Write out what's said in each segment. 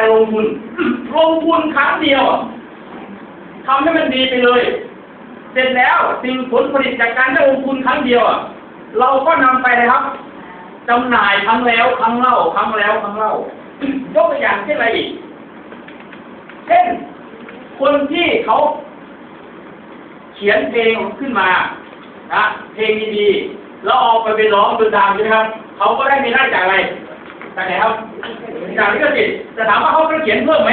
การลงทุน ลงทุนครั้งเดียวทำให้มันดีไปเลย เสร็จแล้วสิ่งผลผลิตจากการได้ลงทุนครั้งเดียวเราก็นำไปนะครับจำหน่ายครั้งแล้วครั้งเล่าครั้งแล้วครั้งเล่ายกตัวอย่างเช่นอะไรอีกเช่น คนที่เขาเขียนเพลงขึ้นมานะเพลงดีๆแล้วเอาไปไปร้องดังใช่ไหมครับเขาก็ได้มีได้จากอะไร จากไหนครับจากลิขสิทธิ์แต่ถามว่าเขาไปเขียนเพิ่มไหม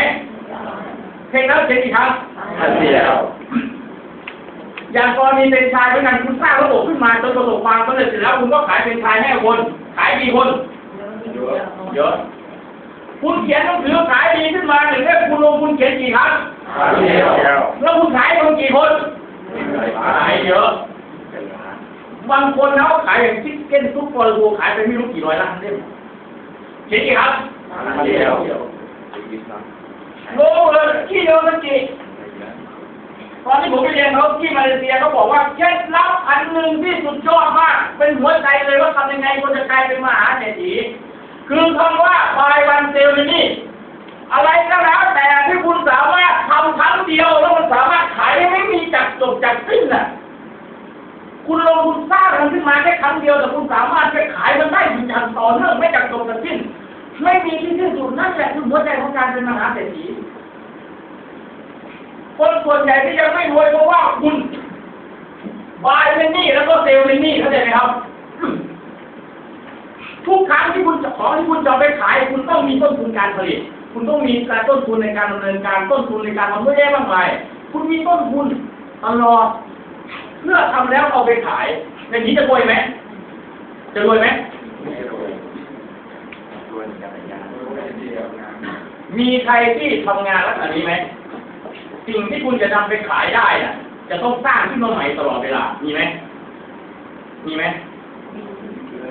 เพลงแล้วเขียนกี่ครั้งครั้งเดียวอย่างกรณีเป็นชายเหมือนกันคุณสร้างระบบขึ้นมาจนประสบความสำเร็จเสร็จแล้วคุณก็ขายเป็นชายให้คน ขายกี่คนเยอะคุณเขียนหนังสือขายดีขึ้นมาหนึ่งเล่มคุณลงคุณเขียนกี่ครั้งครั้งเดียวแล้วคุณขายคนกี่คนขายเยอะบางคนเขาขายอย่างชิคเก้นซุปเปอร์โบขายไปไม่รู้กี่ร้อยล้านเล่ม เขียนกี่ครับครั้งเดียวโลเลยที่เดียวสักกี่ตอนที่ผมไปเรียนเขาที่มาเลเซียเขาบอกว่าเคล็ดลับอันหนึ่งที่สุดยอดมาก เป็นหัวใจเลยว่าทำยังไงคนจะกลายเป็นมหาเศรษฐีคือคำว่าบายวันเซลนี่อะไรก็แล้วแต่ที่คุณสามารถทำครั้งเดียวแล้วมันสามารถขายได้ไม่มีจักจบจักสิ้นน่ะ คุณลงทุนสร้างมันขึ้นมาแค่ครั้งเดียวแต่คุณสามารถไปขายมันได้อย่างต่อเนื่องไม่จักจบจักสิ้น ไม่มีที่สิ้นสุดนั่นแหละคือหัวใจของการเป็นมหาเศรษฐีคนส่วนใหญ่ที่ยังไม่รวยเพราะว่าคุณบายเป็นหนี้แล้วก็เซลล์เป็นหนี้เข้าใจไหมครับ ทุกครั้งที่คุณจะของที่คุณจะไปขาย คุณต้องมีต้นทุนการผลิต คุณต้องมีการต้นทุนในการดำเนินการต้นทุนในการทำเยอะแยะมากมายคุณมีต้นทุนตลอดเพื่อทำแล้วเอาไปขายอย่างนี้จะรวยไหมจะรวยไหม ไม่รวยรวยจักรยานรวยเดียวงาน มีใครที่ทำงานลักษณะนี้ไหมสิ่งที่คุณจะนำไปขายได้น่ะ จะต้องสร้างขึ้นมาใหม่ตลอดเวลา มีไหมมีไหม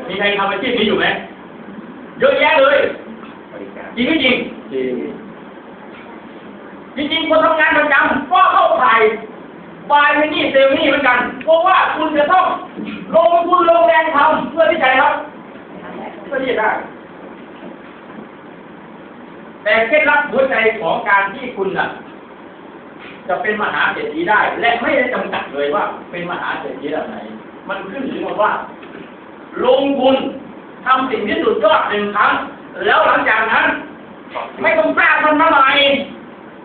มีใครทำอาชีพนี้อยู่ไหมเยอะแยะเลยบริการจริงไม่จริงจริงจริงคนทำงานประจำก็เข้าขายบายไม่นี่เซลนี่เหมือนกัน เพราะว่าคุณจะต้องลงทุนลงแรงทำเพื่อที่จะอะไรครับ เพื่อที่จะได้ แต่เคล็ดลับหัวใจของการที่คุณน่ะ จะเป็นมหาเศรษฐีได้ และไม่ได้จำกัดเลยว่า เป็นมหาเศรษฐีแบบไหน มันขึ้นอยู่กับว่า ลงทุนทำสิ่งที่สุดยอดหนึ่งครั้ง แล้วหลังจากนั้น ไม่ต้องสร้างมันมาใหม่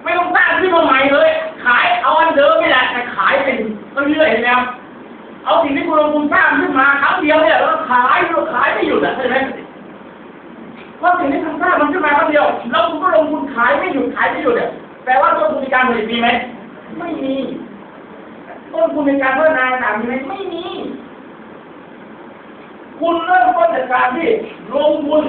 ไม่ต้องสร้างขึ้นมาใหม่เลย ขายเอาอันเดิมนี่แหละแต่ขายเป็นเรื่อยๆเห็นไหมเอาสิ่งที่คุณลงทุนสร้างขึ้นมาครั้งเดียวเนี่ยแล้วขายขายไม่หยุดอะใช่ไหม เพราะสิ่งที่คุณสร้างมันขึ้นมาครั้งเดียว แล้วคุณก็ลงทุนขายไม่หยุดขายไม่หยุดเนี่ยแปลว่าต้นทุนในการผลิตมีไหมไม่มีต้นทุนในการพัฒนาต่างมีไหมไม่มี คุณเริ่มต้นจากการที่ลงทุน